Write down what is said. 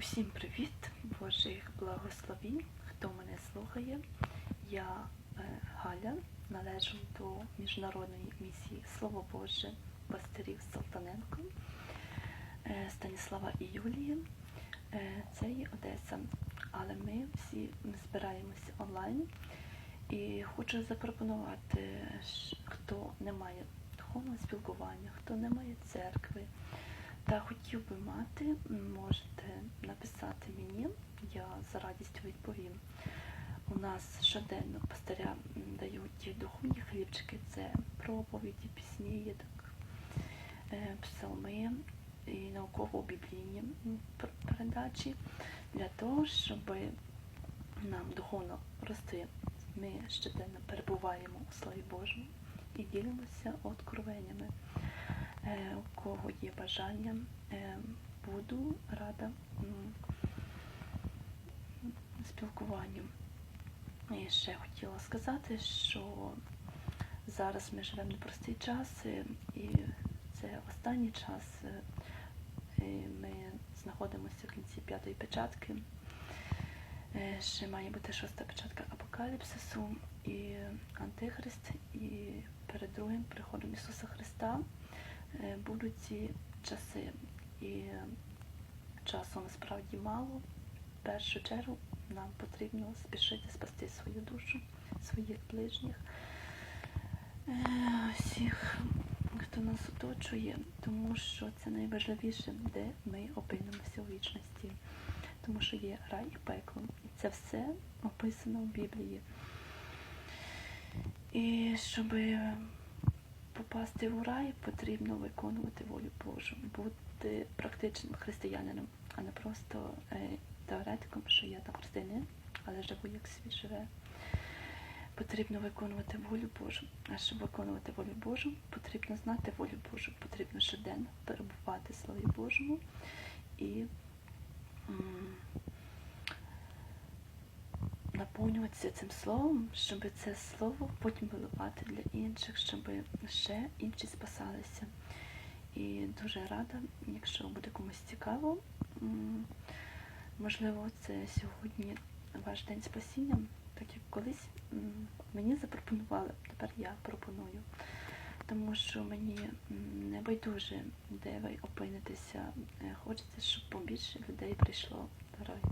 Усім привіт, Божих благословінь, хто мене слухає. Я е, Галя, належу до міжнародної місії Слово Боже пастирів Салтаненко, е, Станіслава і Юлії. Е, Це є Одеса, але ми всі збираємося онлайн. І хочу запропонувати, хто не має духовного спілкування, хто не має церкви, та хотів би мати, можете я за радістю відповім. У нас щоденно пастиря дають духовні хлібчики, це проповіді, пісні, так, е, псалми і науково-біблійні передачі для того, щоб нам духовно рости. Ми щоденно перебуваємо у Слові Божому і ділимося откровеннями. Е, У кого є бажання, е, буду рада спілкуванню. І ще хотіла сказати, що зараз ми живемо непростий час, е, і це останній час. е, Ми знаходимося в кінці п'ятої печатки. Е, Ще має бути шоста печатка апокаліпсису і Антихрист, і перед другим приходом Ісуса Христа будуть ці часи. І часу насправді мало. В першу чергу нам потрібно спішити спасти свою душу, своїх ближніх, е, всіх, хто нас оточує, тому що це найважливіше, де ми опинимося у вічності. Тому що є рай і пекло. І це все описано в Біблії. І щоб попасти в рай, потрібно виконувати волю Божу, бути практичним християнином, а не просто е, теоретиком, що я там християнин, але живу як світ живе. Потрібно виконувати волю Божу. А щоб виконувати волю Божу, потрібно знати волю Божу, потрібно щоденно перебувати в Слові Божому і наповнюватися цим словом, щоб це слово потім виливати для інших, щоб ще інші спасалися. І дуже рада, якщо буде комусь цікаво, можливо, це сьогодні ваш день спасіння, так як колись мені запропонували, тепер я пропоную. Тому що мені не байдуже, де ви опинитеся. Е, Хочеться, щоб побільше людей прийшло до раю.